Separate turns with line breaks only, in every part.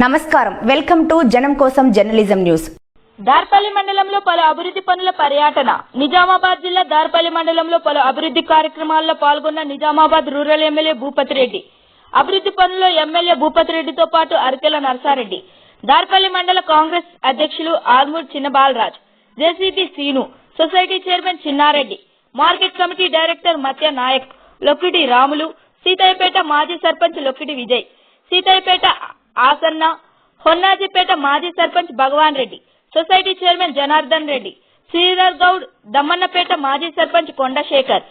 నమస్కారం. Welcome to జనం కోసం జర్నలిజం న్యూస్.
దార్పల్లి మండలంలో పలు అభివృద్ధి పనుల పర్యటన. నిజామాబాద్ జిల్లా దార్పల్లి మండలంలో పలు అభివృద్ధి కార్యక్రమాల్లో పాల్గొన్న నిజామాబాద్ రూరల్ ఎమ్మెల్యే భూపతి రెడ్డి అభివృద్ధి పనుల్లో ఎమ్మెల్యే భూపతి రెడ్డితో పాటు అరకెల నర్సారెడ్డి. దార్పల్లి మండల కాంగ్రెస్ అధ్యక్షులు Armoor Chinnabalaraj. JCB Srinu. Society chairman Chinnareddy. Market committee director Mathya Nayak. Lokkidi Ramulu. Seethaipet మాజీ సర్పంచ్ లొక్కిడి విజయ్. సీతాయిపేట ఆసన్న హొన్నాజీపేట మాజీ సర్పంచ్ భగవాన్ రెడ్డి సొసైటీ చైర్మన్ జనార్దన్ రెడ్డి శ్రీధర్ గౌడ్ దమ్మన్నపేట మాజీ సర్పంచ్ కొండశేఖర్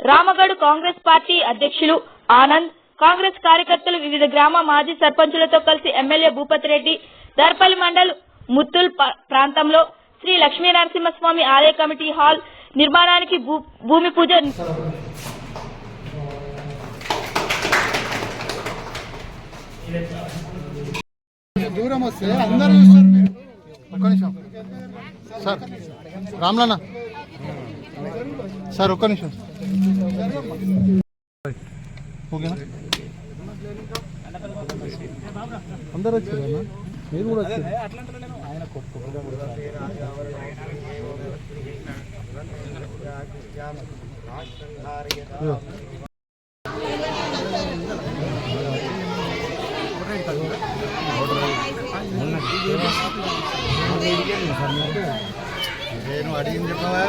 రామగఢ్ కాంగ్రెస్ పార్టీ అధ్యక్షులు ఆనంద్ కాంగ్రెస్ కార్యకర్తలు వివిధ గ్రామ మాజీ సర్పంచులతో కలిసి ఎమ్మెల్యే భూపతి రెడ్డి దర్పల్లి మండల్ ముత్తుల్ ప్రాంతంలో శ్రీ లక్ష్మీ నరసింహస్వామి ఆలయ కమిటీ హాల్ నిర్మాణానికి భూ- భూమి పూజ
దూరం వస్తే అందరూ చూస్తారు మీరు. ఒక్క నిమిషం. సార్ రామ్లన్న. సార్ ఒక్క నిమిషం. ఓకేనా? అందరు వచ్చారు మీరు కూడా వచ్చారు? ఆయన నేను అడిగింది చెప్పవా?